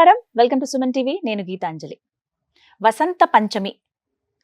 నమస్కారం. Welcome to Suman TV. నేను గీతాంజలి. వసంత పంచమి.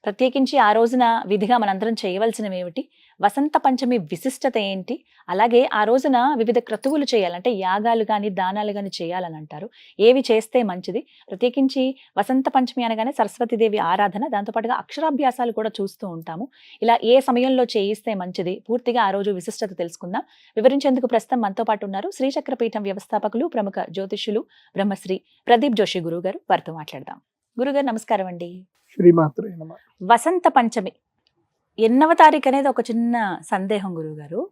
ప్రత్యేకించి ఆ రోజున విధిగా మనందరం చేయవలసినవి ఏమిటి వసంత పంచమి విశిష్టత ఏంటి? అలాగే ఆ రోజున వివిధ క్రతువులు చేయాలంటే యాగాలు కానీ దానాలు కానీ చేయాలని అంటారు. ఏవి చేస్తే మంచిది? ప్రత్యేకించి వసంత పంచమి అనగానే సరస్వతీదేవి ఆరాధన దాంతోపాటుగా అక్షరాభ్యాసాలు కూడా చూస్తూ ఉంటాము. ఇలా ఏ సమయంలో చేయిస్తే మంచిది? పూర్తిగా ఆ రోజు విశిష్టత తెలుసుకుందాం. వివరించేందుకు ప్రస్తుతం మనతో పాటు ఉన్నారు శ్రీచక్రపీఠం వ్యవస్థాపకులు ప్రముఖ జ్యోతిష్యులు బ్రహ్మశ్రీ ప్రదీప్ జోషి గురువు గారు వారితో మాట్లాడదాం. గురుగారు నమస్కారం అండి శ్రీమాత్రే వసంత పంచమి ఎన్నవ తారీఖు అనేది ఒక చిన్న సందేహం గురువుగారు.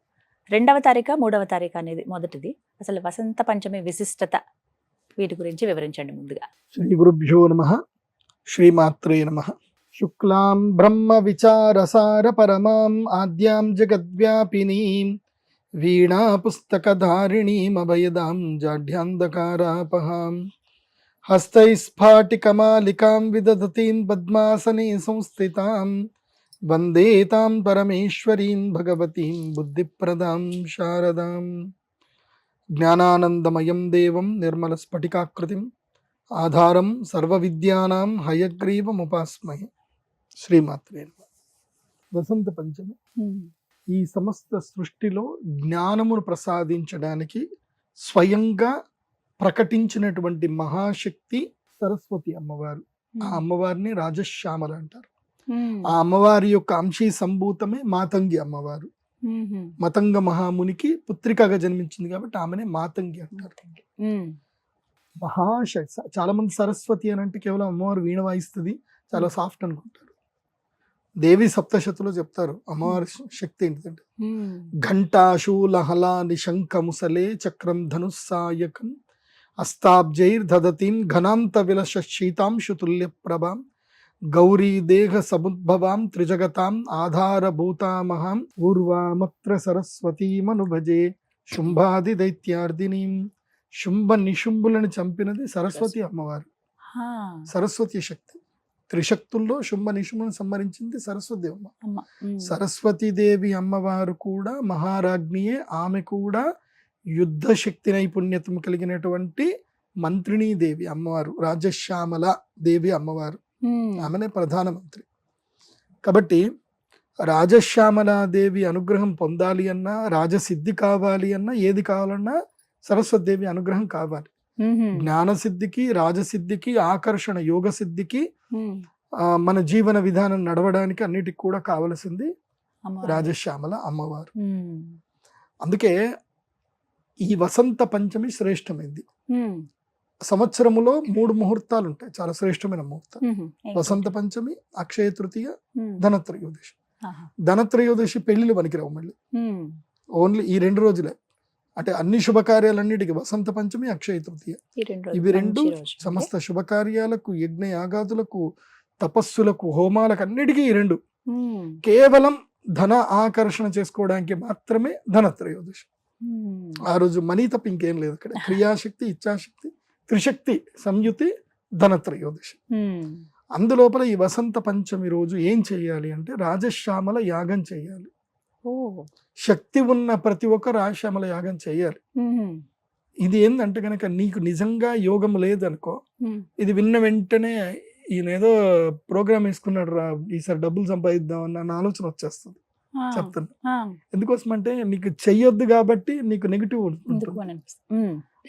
రెండవ తారీఖు మూడవ తారీఖు అనేది మొదటిది. అసలు వసంత పంచమి విశిష్టత వీటి గురించి వివరించండి ముందుగా. శ్రీ గురుభ్యో నమ. శ్రీమాత్రే నమ. శుక్లాం బ్రహ్మ విచారసార పరమాం ఆద్యాం జగద్వ్యాపినీం వీణా పుస్తకధారిణీం అభయదాం జాఢ్యాంధకారాపహాం. హస్తైస్ఫాటికమాలికాం విదధతీం పద్మాసనే సంస్థితాం. వందే తాం పరమేశ్వరీం భగవతీం బుద్ధిప్రదాం శారదాం. జ్ఞానానందమయం దేవం నిర్మలస్ఫటికాకృతిం ఆధారం సర్వవిద్యానాం హయగ్రీవముపాస్మహే. శ్రీమాత్రే. వసంత పంచమి. ఈ సమస్త సృష్టిలో జ్ఞానమును ప్రసాదించడానికి స్వయంగా ప్రకటించినటువంటి మహాశక్తి సరస్వతి అమ్మవారు. ఆ అమ్మవారిని రాజశ్యామల అంటారు. ఆ అమ్మవారి యొక్క అంశీ సంభూతమే మాతంగి అమ్మవారు. మతంగ మహామునికి పుత్రికగా జన్మించింది కాబట్టి ఆమెనే మాతంగి అంటారు. మహాశక్తి చాలా మంది సరస్వతి అని అంటే కేవలం అమ్మవారు వీణ వాయిస్తుంది చాలా సాఫ్ట్ అనుకుంటారు. దేవి సప్తశతిలో చెప్తారు అమ్మవారి శక్తి ఏంటిదంటే ఘంటాశూలహలా నిశంక ముసలే చక్రం ధనుస్సాయకం అస్తాబ్జైర్ దదతీం ఘనాంత విలస శీతాంశుతుల్య ప్రభాం గౌరీ దేహ సముద్భవాం త్రిజగతాం ఆధారభూతామహాం ఊర్వామత్ర సరస్వతీమను భజే శుంభాది దైత్యార్దినీం శుంభ నిశుంభులను చంపినది సరస్వతి అమ్మవారు సరస్వతి శక్తి. త్రిశక్తుల్లో శుంభ నిశుంభులను సంహరించింది సరస్వతి అమ్మ. సరస్వతీదేవి అమ్మవారు కూడా మహారాజ్ఞియే. ఆమె కూడా యుద్ధ శక్తి నైపుణ్యతం కలిగినటువంటి మంత్రిణీ దేవి అమ్మవారు రాజశ్యామల దేవి అమ్మవారు. ఆమెనే ప్రధానమంత్రి. కాబట్టి రాజశ్యామల దేవి అనుగ్రహం పొందాలి అన్నా రాజసిద్ధి కావాలి అన్నా ఏది కావాలన్నా సరస్వతి దేవి అనుగ్రహం కావాలి. జ్ఞానసిద్ధికి రాజసిద్ధికి ఆకర్షణ యోగ సిద్ధికి మన జీవన విధానం నడవడానికి అన్నిటికి కూడా కావలసింది రాజశ్యామల అమ్మవారు. అందుకే ఈ వసంత పంచమి శ్రేష్టమైంది. సంవత్సరములో మూడు ముహూర్తాలు ఉంటాయి చాలా శ్రేష్టమైన ముహూర్తాలు. వసంత పంచమి అక్షయ తృతీయ ధనత్రయోదశి. ధనత్రయోదశి పెళ్ళిళ్ళు పనికిరావు మళ్ళీ. ఓన్లీ ఈ రెండు రోజులే. అంటే అన్ని శుభకార్యాలన్నిటికీ వసంత పంచమి అక్షయ తృతీయ. ఇవి రెండు సమస్త శుభకార్యాలకు యజ్ఞ యాగాదులకు తపస్సులకు హోమాలకు అన్నిటికీ ఈ రెండు. కేవలం ధన ఆకర్షణ చేసుకోవడానికి మాత్రమే ధనత్రయోదశి. ఆ రోజు మనీ తప్ప ఇంకేం లేదు అక్కడ. క్రియాశక్తి ఇచ్ఛాశక్తి త్రిశక్తి సంయుతి ధనత్రయోదశి. అందులోపల ఈ వసంత పంచమి రోజు ఏం చేయాలి అంటే రాజశ్యామల యాగం చేయాలి. శక్తి ఉన్న ప్రతి ఒక్క రాజశ్యామల యాగం చేయాలి. ఇది ఏంటంటే కనుక నీకు నిజంగా యోగం లేదనుకో ఇది విన్న వెంటనే ఈయన ఏదో ప్రోగ్రామ్ వేసుకున్నాడు రా ఈసారి డబ్బులు సంపాదిద్దాం అన్న ఆలోచన వచ్చేస్తుంది. చెప్తున్నా. ఎందుకోసం అంటే నీకు చెయ్యొద్దు కాబట్టి నీకు నెగిటివ్ ఉంటుంది.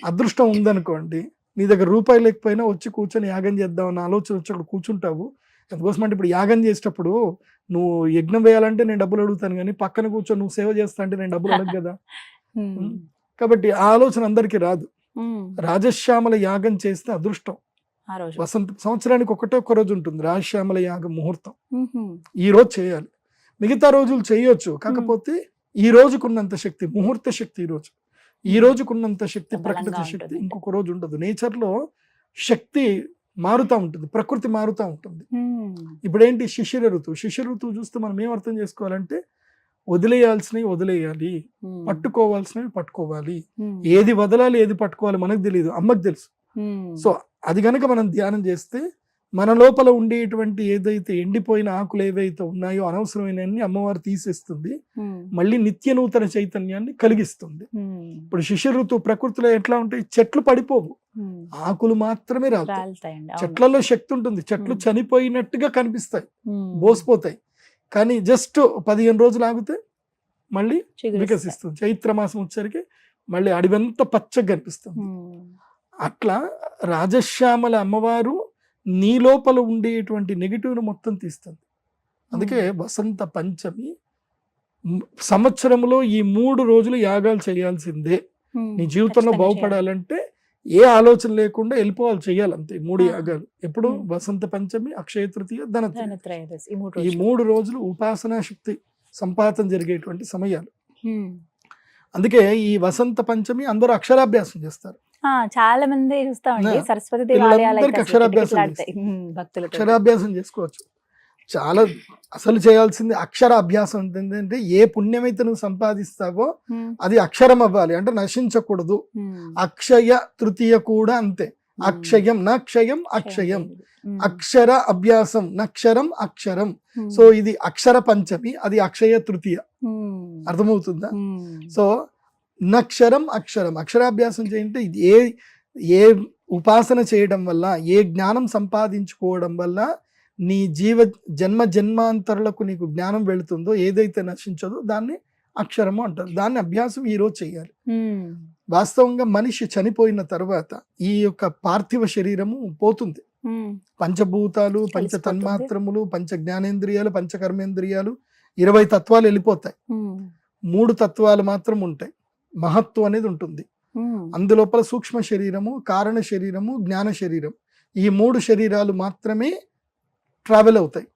అదృష్టం ఉందనుకోండి నీ దగ్గర రూపాయి లేకపోయినా వచ్చి కూర్చొని యాగం చేద్దాం అన్న ఆలోచన వచ్చి అక్కడ కూర్చుంటావు. ఎందుకోసం అంటే ఇప్పుడు యాగం చేసేటప్పుడు నువ్వు యజ్ఞం వేయాలంటే నేను డబ్బులు అడుగుతాను కానీ పక్కన కూర్చొని నువ్వు సేవ చేస్తా అంటే నేను డబ్బులు అడగ కదా. కాబట్టి ఆ ఆలోచన అందరికీ రాదు. రాజశ్యామల యాగం చేస్తే అదృష్టం. వసంత సంవత్సరానికి ఒకటే ఒక రోజు ఉంటుంది రాజశ్యామల యాగం ముహూర్తం. ఈ రోజు చేయాలి. మిగతా రోజులు చేయొచ్చు. కాకపోతే ఈ రోజుకున్నంత శక్తి ముహూర్త శక్తి ఈ రోజు. ఈ రోజుకున్నంత శక్తి ప్రకృతి శక్తి. ఇంకొక రోజు ఉండదు. నేచర్లో శక్తి మారుతా ఉంటుంది ప్రకృతి మారుతా ఉంటుంది. ఇప్పుడు ఏంటి శిశిర ఋతువు శిశిర ఋతువు చూస్తే మనం ఏం అర్థం చేసుకోవాలంటే వదిలేయాల్సినవి వదిలేయాలి పట్టుకోవాల్సినవి పట్టుకోవాలి. ఏది వదలాలి ఏది పట్టుకోవాలి మనకు తెలియదు అమ్మకు తెలుసు. సో అది గనక మనం ధ్యానం చేస్తే మన లోపల ఉండేటువంటి ఏదైతే ఎండిపోయిన ఆకులు ఏవైతే ఉన్నాయో అనవసరమైనన్ని అమ్మవారు తీసేస్తుంది. మళ్ళీ నిత్య నూతన చైతన్యాన్ని కలిగిస్తుంది. ఇప్పుడు శిశిర ఋతువు ప్రకృతిలో ఎట్లా ఉంటాయి? చెట్లు పడిపోవు. ఆకులు మాత్రమే అవును. చెట్లలో శక్తి ఉంటుంది. చెట్లు. చనిపోయినట్టుగా కనిపిస్తాయి. బోసిపోతాయి. కానీ జస్ట్ పదిహేను రోజులు ఆగితే మళ్ళీ. వికసిస్తుంది. చైత్ర మాసం వచ్చరికి మళ్ళీ అడవంతా పచ్చగా కనిపిస్తుంది. అట్లా రాజశ్యామల అమ్మవారు నీ లోపల ఉండేటువంటి నెగిటివ్ను మొత్తం తీస్తుంది. అందుకే వసంత పంచమి సంవత్సరంలో ఈ మూడు రోజులు యాగాలు చేయాల్సిందే. నీ జీవితంలో బాగుపడాలంటే ఏ ఆలోచన లేకుండా వెళ్ళిపోవాలి చేయాలి అంతే మూడు. యాగాలు. ఎప్పుడు. వసంత పంచమి అక్షయ తృతీయ ధనత్రయోదశి, ఈ మూడు రోజులు. ఉపాసనా శక్తి సంపాదన జరిగేటువంటి సమయాలు. అందుకే ఈ వసంత పంచమి అందరూ అక్షరాభ్యాసం చేస్తారు. చాలా మంది చూస్తామండి. సరస్వతి అక్షరాభ్యాసం అక్షరాభ్యాసం చేసుకోవచ్చు. చాలా అసలు చేయాల్సింది అక్షర అభ్యాసం ఏంటంటే ఏ పుణ్యమైతే నువ్వు సంపాదిస్తావో అది అక్షరం అవ్వాలి. అంటే నశించకూడదు. అక్షయ తృతీయ కూడా అంతే. అక్షయం నక్షయం అక్షయం అక్షర అభ్యాసం నక్షరం అక్షరం. సో ఇది అక్షర పంచమి అది అక్షయ తృతీయ. అర్థమవుతుందా? సో నక్షరం అక్షరం. అక్షరాభ్యాసం చేయంటే ఇది ఏ ఏ ఉపాసన చేయడం వల్ల ఏ జ్ఞానం సంపాదించుకోవడం వల్ల నీ జీవ జన్మ జన్మాంతరులకు నీకు జ్ఞానం వెళుతుందో ఏదైతే నశించదో దాన్ని అక్షరము అంటారు. దాన్ని అభ్యాసం ఈ రోజు చేయాలి. వాస్తవంగా మనిషి చనిపోయిన తర్వాత ఈ యొక్క పార్థివ శరీరము పోతుంది. పంచభూతాలు పంచ. తన్మాత్రములు పంచ జ్ఞానేంద్రియాలు పంచ కర్మేంద్రియాలు ఇరవై తత్వాలు వెళ్ళిపోతాయి. మూడు తత్వాలు మాత్రం ఉంటాయి. మహత్వం అనేది ఉంటుంది. అందులోపల సూక్ష్మ శరీరము కారణ శరీరము జ్ఞాన శరీరం ఈ మూడు శరీరాలు మాత్రమే ట్రావెల్ అవుతాయి.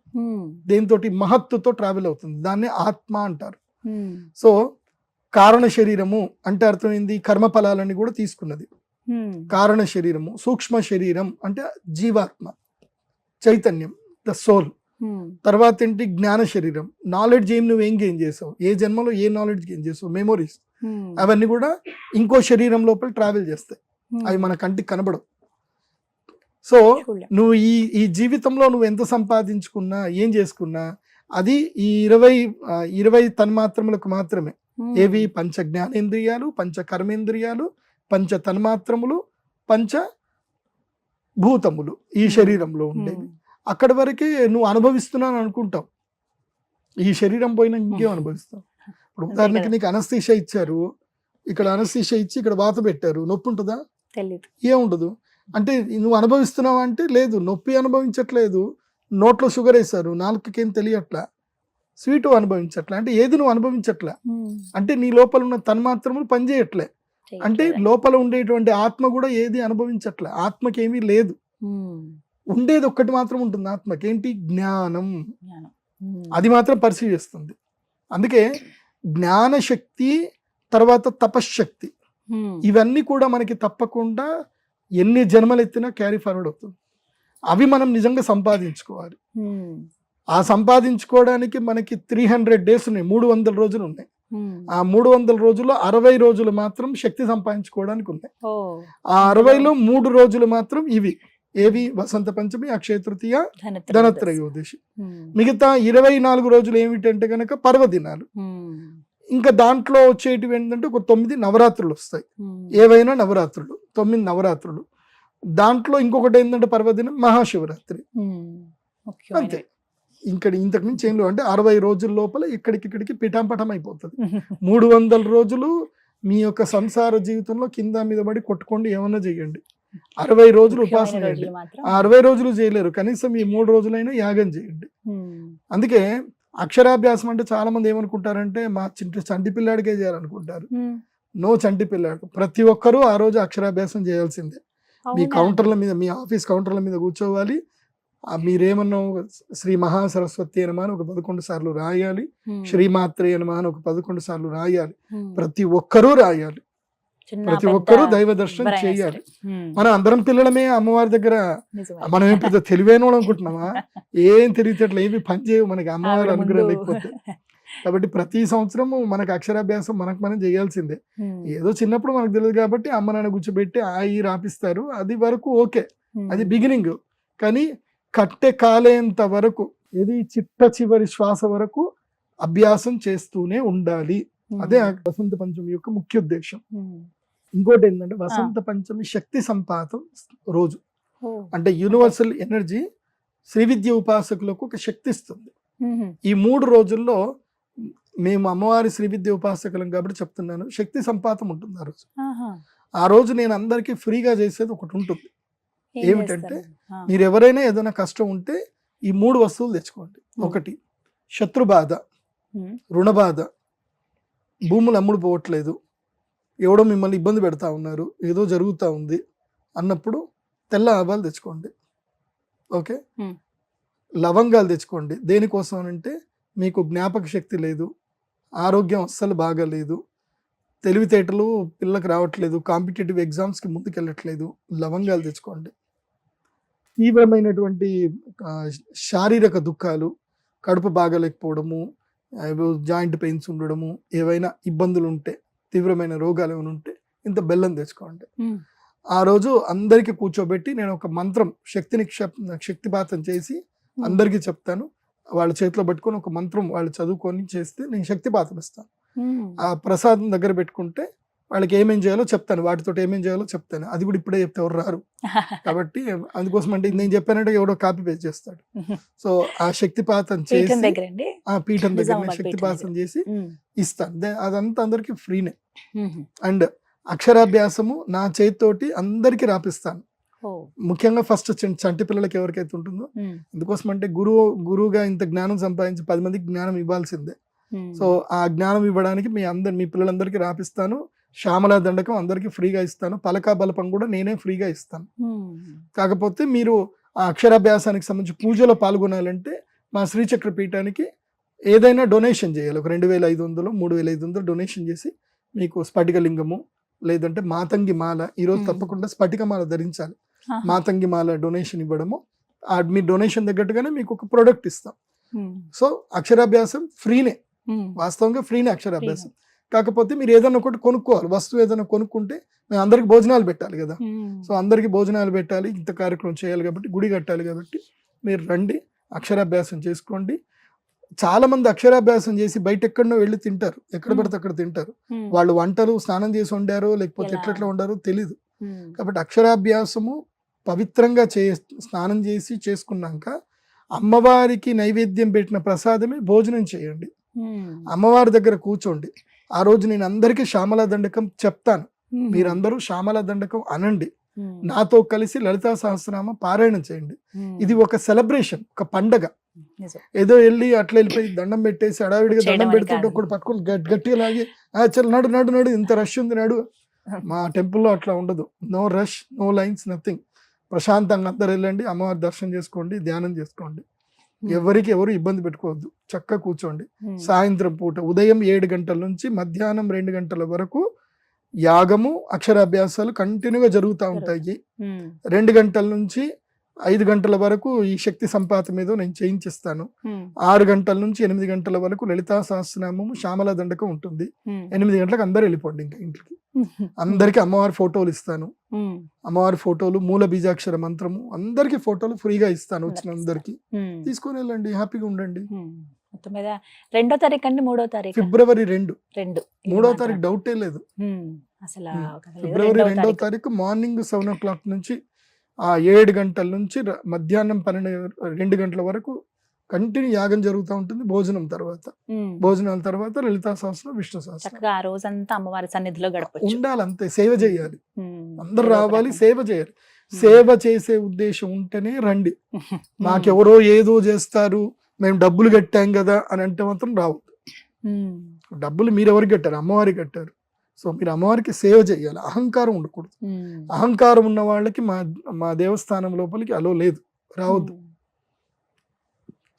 దేంతో మహత్తుతో ట్రావెల్ అవుతుంది. దాన్ని ఆత్మ అంటారు. సో కారణ శరీరము అంటే అర్థమైంది కర్మ ఫలాలని కూడా తీసుకున్నది. కారణ శరీరము సూక్ష్మ శరీరం అంటే జీవాత్మ చైతన్యం ద సోల్ తర్వాత ఏంటి? జ్ఞాన శరీరం. నాలెడ్జ్ ఏం? నువ్వు ఏం గెయిన్ చేసావు? ఏ జన్మలో ఏ నాలెడ్జ్ గెయిన్ చేసావు? మెమోరీస్ అవన్నీ కూడా ఇంకో శరీరం లోపల ట్రావెల్ చేస్తాయి. ఉమ్, అవి మన కంటికి కనబడవు. సో. నువ్వు ఈ ఈ జీవితంలో నువ్వు ఎంత సంపాదించుకున్నా ఏం చేసుకున్నా అది ఈ ఇరవై ఇరవై తన్మాత్రములకు మాత్రమే. ఉమ్, ఏవి? పంచ జ్ఞానేంద్రియాలు పంచ కర్మేంద్రియాలు పంచ తన్మాత్రములు పంచ భూతములు ఈ Hmm. శరీరంలో ఉండేవి. అక్కడి వరకే నువ్వు అనుభవిస్తున్నాను అనుకుంటావు ఈ శరీరం పోయినా ఇంకేం Hmm. అనుభవిస్తావు? ఇప్పుడు ఉదాహరణకి. నీకు అనస్థీష ఇచ్చారు. ఇక్కడ అనస్థీష ఇచ్చి ఇక్కడ వాత పెట్టారు. నొప్పి ఉంటుందా? ఏముండదు? అంటే నువ్వు అనుభవిస్తున్నావు అంటే లేదు. నొప్పి అనుభవించట్లేదు. నోట్లో షుగర్ వేశారు. నాలుకకేం తెలియట్లా? స్వీట్ అనుభవించట్లే. అంటే ఏది నువ్వు అనుభవించట్లే? అంటే నీ లోపల ఉన్న తన్మాత్రములు పనిచేయట్లే అంటే? లోపల ఉండేటువంటి ఆత్మ కూడా ఏది అనుభవించట్లే? ఆత్మకి ఏమీ లేదు ఉండేది ఒక్కటి మాత్రం ఉంటుంది ఆత్మకి. ఏంటి? జ్ఞానం. అది మాత్రం పరిశీలి చేస్తుంది అందుకే జ్ఞాన శక్తి తర్వాత తపశ్శక్తి. ఇవన్నీ కూడా మనకి తప్పకుండా ఎన్ని జన్మలు ఎత్తినా క్యారీ ఫార్వర్డ్ అవుతుంది. అవి మనం నిజంగా సంపాదించుకోవాలి. ఆ సంపాదించుకోవడానికి మనకి త్రీ హండ్రెడ్ డేస్ ఉన్నాయి. మూడు వందల రోజులు ఉన్నాయి. ఆ మూడు వందల రోజుల్లో అరవై రోజులు మాత్రం శక్తి సంపాదించుకోవడానికి ఉన్నాయి. ఆ అరవైలో మూడు రోజులు మాత్రం ఇవి. ఏవి? వసంత పంచమి అక్షయ తృతీయ ధనత్రయోదశి. మిగతా ఇరవై నాలుగు రోజులు ఏమిటంటే కనుక పర్వదినాలు. ఇంకా దాంట్లో వచ్చేటివి ఏంటంటే ఒక తొమ్మిది నవరాత్రులు వస్తాయి. ఏవైనా నవరాత్రులు తొమ్మిది నవరాత్రులు. దాంట్లో ఇంకొకటి ఏంటంటే పర్వదినం మహాశివరాత్రి. అంతే. ఇక్కడ ఇంతకు మించి ఏం లేవు. అంటే అరవై రోజుల లోపల ఇక్కడికి ఇక్కడికి పిఠాంపటం అయిపోతుంది. మూడు వందల రోజులు మీ యొక్క సంసార జీవితంలో కింద మీద పడి కొట్టుకోండి ఏమన్నా చేయండి అరవై రోజులు ఉపాసన చేయండి. ఆ అరవై రోజులు చేయలేరు. కనీసం ఈ మూడు రోజులైనా యాగం చేయండి. అందుకే అక్షరాభ్యాసం అంటే చాలా మంది ఏమనుకుంటారంటే మా చింటి చంటి పిల్లాడికే చేయాలనుకుంటారు. నో చంటి పిల్లాడు. ప్రతి ఒక్కరూ ఆ రోజు అక్షరాభ్యాసం చేయాల్సిందే. మీ? కౌంటర్ల మీద మీ ఆఫీస్ కౌంటర్ల మీద కూర్చోవాలి. ఆ మీరేమన్నా శ్రీ మహాసరస్వతి అనమా అని ఒక పదకొండు సార్లు రాయాలి. శ్రీమాత్రే అనమా అని ఒక పదకొండు సార్లు రాయాలి. ప్రతి ఒక్కరూ రాయాలి. ప్రతి ఒక్కరూ దైవ దర్శనం చేయాలి. మనం అందరం పిల్లలమే అమ్మవారి దగ్గర. మనం ఏం పెద్ద తెలివైన వాళ్ళు అనుకుంటున్నామా? ఏం తెలియటట్లు ఏమి పని చేయవు మనకి. అమ్మవారి అనుగ్రహం లేకపోతే. కాబట్టి ప్రతి సంవత్సరము మనకు అక్షరాభ్యాసం మనకు మనం చేయాల్సిందే. ఏదో చిన్నప్పుడు మనకు తెలియదు కాబట్టి అమ్మ నాన్న కూర్చోబెట్టి ఆ ఈ రాపిస్తారు. అది వరకు ఓకే. అది బిగినింగ్. కానీ కట్టె కాలేంత వరకు ఇది చిట్ట చివరి శ్వాస వరకు అభ్యాసం చేస్తూనే ఉండాలి. అదే ఆ వసంత పంచమి యొక్క ముఖ్య ఉద్దేశం. ఇంకోటి ఏంటంటే వసంత పంచమి శక్తి సంపాతం రోజు. అంటే యూనివర్సల్ ఎనర్జీ శ్రీ విద్య ఉపాసకులకు ఒక శక్తి ఇస్తుంది. ఈ మూడు రోజుల్లో మేము అమ్మవారి శ్రీ విద్య ఉపాసకులం కాబట్టి చెప్తున్నాను. శక్తి సంపాతం ఉంటుంది ఆ రోజు. ఆ రోజు నేను అందరికీ ఫ్రీగా చేసేది ఒకటి ఉంటుంది. ఏమిటంటే. మీరు ఎవరైనా ఏదైనా కష్టం ఉంటే ఈ మూడు వస్తువులు తెచ్చుకోండి. ఒకటి శత్రు బాధ. రుణ బాధ భూములు అమ్ముడు పోవట్లేదు. ఎవడో మిమ్మల్ని ఇబ్బంది పెడతా ఉన్నారు ఏదో జరుగుతూ ఉంది అన్నప్పుడు తెల్ల ఆవాలు తెచ్చుకోండి. ఓకే. లవంగాలు తెచ్చుకోండి. దేనికోసం అంటే మీకు జ్ఞాపక శక్తి లేదు ఆరోగ్యం అస్సలు బాగాలేదు తెలివితేటలు పిల్లలకు రావట్లేదు కాంపిటేటివ్ ఎగ్జామ్స్కి ముందుకెళ్ళట్లేదు లవంగాలు తెచ్చుకోండి. తీవ్రమైనటువంటి శారీరక దుఃఖాలు కడుపు బాగాలేకపోవడము జాయింట్ పెయిన్స్ ఉండడము ఏవైనా ఇబ్బందులు ఉంటే తీవ్రమైన రోగాలు ఏమైనా ఉంటే ఇంత బెల్లం తెచ్చుకోండి. ఆ రోజు అందరికీ కూర్చోబెట్టి నేను ఒక మంత్రం శక్తిని శక్తిపాతం చేసి. అందరికీ చెప్తాను వాళ్ళ చేతిలో పట్టుకొని ఒక మంత్రం వాళ్ళు చదువుకొని చేస్తే నేను శక్తిపాతం ఇస్తాను. ఆ ప్రసాదం దగ్గర పెట్టుకుంటే వాళ్ళకి ఏమేం చేయాలో చెప్తాను. వాటితో ఏమేం చేయాలో చెప్తాను. అది కూడా ఇప్పుడే చెప్తే ఎవరు రారు. కాబట్టి అందుకోసం అంటే నేను చెప్పానంటే ఎవడో కాపీ పేస్ట్ చేస్తాడు. సో ఆ శక్తిపాతం చేసి ఆ పీఠం దగ్గర శక్తిపాతం చేసి. ఇస్తాను. అదంతా అందరికి ఫ్రీనే. అండ్ అక్షరాభ్యాసము నా చేతితోటి అందరికి రాపిస్తాను. ముఖ్యంగా ఫస్ట్ చంటి పిల్లలకి ఎవరికైతే ఉంటుందో ఉమ్. ఎందుకోసం అంటే గురువు గురువుగా ఇంత జ్ఞానం సంపాదించి పది మందికి జ్ఞానం ఇవ్వాల్సిందే. సో ఆ జ్ఞానం ఇవ్వడానికి మీ అందరి మీ పిల్లలందరికీ రాపిస్తాను. శ్యామల దండకం అందరికీ ఫ్రీగా ఇస్తాను పలకా బలపం కూడా నేనే ఫ్రీగా ఇస్తాను. కాకపోతే మీరు ఆ అక్షరాభ్యాసానికి సంబంధించి పూజలో పాల్గొనాలంటే మా శ్రీచక్ర పీఠానికి ఏదైనా డొనేషన్ చేయాలి ఒక రెండు వేల ఐదు వందలు మూడు వేల ఐదు వందలు డొనేషన్ చేసి మీకు స్ఫటికలింగము లేదంటే మాతంగి మాల ఈరోజు. తప్పకుండా స్ఫటిక మాల ధరించాలి. మాతంగి మాల డొనేషన్ ఇవ్వడము మీ డొనేషన్ తగ్గట్టుగానే మీకు ఒక ప్రోడక్ట్ ఇస్తాం. సో అక్షరాభ్యాసం ఫ్రీనే. వాస్తవంగా ఫ్రీనే అక్షరాభ్యాసం కాకపోతే మీరు ఏదైనా ఒకటి కొనుక్కోవాలి వస్తువు ఏదైనా కొనుక్కుంటే మేము అందరికి భోజనాలు పెట్టాలి కదా. సో అందరికి భోజనాలు పెట్టాలి ఇంత కార్యక్రమం చేయాలి కాబట్టి గుడి కట్టాలి కాబట్టి మీరు రండి అక్షరాభ్యాసం చేసుకోండి చాలా మంది అక్షరాభ్యాసం చేసి బయట ఎక్కడనో వెళ్ళి తింటారు ఎక్కడ. పడితే అక్కడ తింటారు. వాళ్ళు వంటలు స్నానం చేసి వండారో లేకపోతే? ఎట్లెట్లా వండారో తెలియదు ఉమ్. కాబట్టి అక్షరాభ్యాసము పవిత్రంగా చే స్నానం చేసి చేసుకున్నాక అమ్మవారికి నైవేద్యం పెట్టిన ప్రసాదమే భోజనం చేయండి. అమ్మవారి దగ్గర కూర్చోండి ఆ రోజు నేను అందరికీ శ్యామల దండకం చెప్తాను. మీరందరూ శ్యామల దండకం అనండి. నాతో కలిసి లలితా సహస్రనామం పారాయణం చేయండి. ఇది ఒక సెలబ్రేషన్ ఒక పండగ. ఏదో వెళ్ళి అట్లా వెళ్ళిపోయి దండం పెట్టేసి అడావిడిగా దండం పెడుతుంటే. ఒకటి పట్టుకొని గట్- గట్టిగా లాగి "ఆ, చల్ నడు నడు నడు ఇంత రష్ ఉంది నడు మా టెంపుల్లో అట్లా ఉండదు no rush no lines nothing ప్రశాంతంగా అందరు వెళ్ళండి అమ్మవారి దర్శనం చేసుకోండి ధ్యానం చేసుకోండి. ఎవరికి ఎవరు ఇబ్బంది పెట్టుకోవద్దు. చక్కగా కూర్చోండి. సాయంత్రం పూట ఉదయం ఏడు గంటల నుంచి మధ్యాహ్నం రెండు గంటల వరకు యాగము అక్షరాభ్యాసాలు కంటిన్యూగా జరుగుతూ ఉంటాయి. రెండు గంటల నుంచి ఐదు గంటల వరకు ఈ శక్తి సంపాత మీద నేను చేయించిస్తాను. ఆరు గంటల నుంచి ఎనిమిది గంటల వరకు లలితా సహస్రనామము శ్యామల దండకం ఉంటుంది. ఎనిమిది గంటలకు అందరు వెళ్ళిపోండి ఇంకా ఇంటికి అందరికి అమ్మవారి ఫోటోలు ఇస్తాను. అమ్మవారి ఫోటోలు మూల బీజాక్షర మంత్రము అందరికి ఫోటోలు ఫ్రీగా ఇస్తాను వచ్చిన అందరికి. తీసుకొని వెళ్ళండి హ్యాపీగా ఉండండి ఉమ్. మొత్తం మీద రెండో తారీఖు అండి మూడో తారీఖు ఫిబ్రవరి రెండు రెండు మూడో. తారీఖు డౌటే లేదు. అసలు ఫిబ్రవరి రెండో. తారీఖు మార్నింగ్ సెవెన్ ఓ క్లాక్ నుంచి ఆ ఏడు గంటల నుంచి మధ్యాహ్నం పన్నెండు రెండు గంటల వరకు కంటిన్యూ యాగం జరుగుతూ ఉంటుంది భోజనం తర్వాత. భోజనాల తర్వాత లలితా సహస్రం విష్ణు సహస్రం. ఆ రోజంతా అమ్మవారి సన్నిధిలో గడపచ్చు. ఉండాలి అంతే సేవ చేయాలి. అందరు రావాలి సేవ చేయాలి. సేవ చేసే ఉద్దేశం ఉంటేనే రండి. మాకెవరో ఏదో చేస్తారు మేము డబ్బులు కట్టాం కదా అని అంటే మాత్రం రావద్దు. డబ్బులు మీరు ఎవరికి కట్టారు? అమ్మవారికి కట్టారు. సో మీరు అమ్మవారికి సేవ చేయాలి. అహంకారం ఉండకూడదు. అహంకారం ఉన్న వాళ్ళకి మా మా దేవస్థానం లోపలికి అలో లేదు. రావద్దు.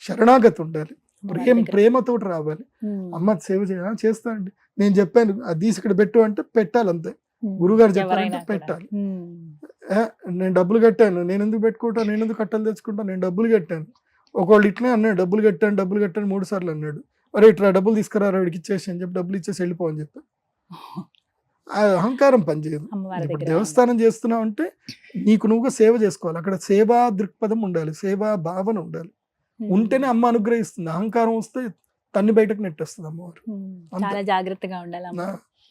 శరణాగతి ఉండాలి. ప్రేమ ప్రేమతోటి రావాలి. అమ్మ సేవ చేయాలి. చేస్తా అండి నేను చెప్పాను అది ఇక్కడ పెట్టు అంటే పెట్టాలి అంతే. గురుగారు చెప్పారంటే పెట్టాలి. నేను డబ్బులు కట్టాను. నేను ఎందుకు పెట్టుకుంటా నేను ఎందుకు కట్టలు తెచ్చుకుంటా నేను డబ్బులు కట్టాను. ఒకళ్ళు ఇట్లే అన్నాడు డబ్బులు కట్టాను డబ్బులు కట్టాను మూడు సార్లు అన్నాడు. అరే ఇట్లా డబ్బులు తీసుకురా వాడికి ఇచ్చేసి అని చెప్పి డబ్బులు ఇచ్చేసి వెళ్ళిపో అని చెప్పి. ఆ అహంకారం పనిచేయదు. దేవస్థానం చేస్తున్నావు అంటే నీకు నువ్వుగా సేవ చేసుకోవాలి. అక్కడ సేవా దృక్పథం ఉండాలి సేవా భావన ఉండాలి. ఉంటేనే అమ్మ అనుగ్రహిస్తుంది. అహంకారం వస్తే తన్ని బయటకు నెట్టేస్తుంది అమ్మవారు. చాలా జాగ్రత్తగా ఉండాలి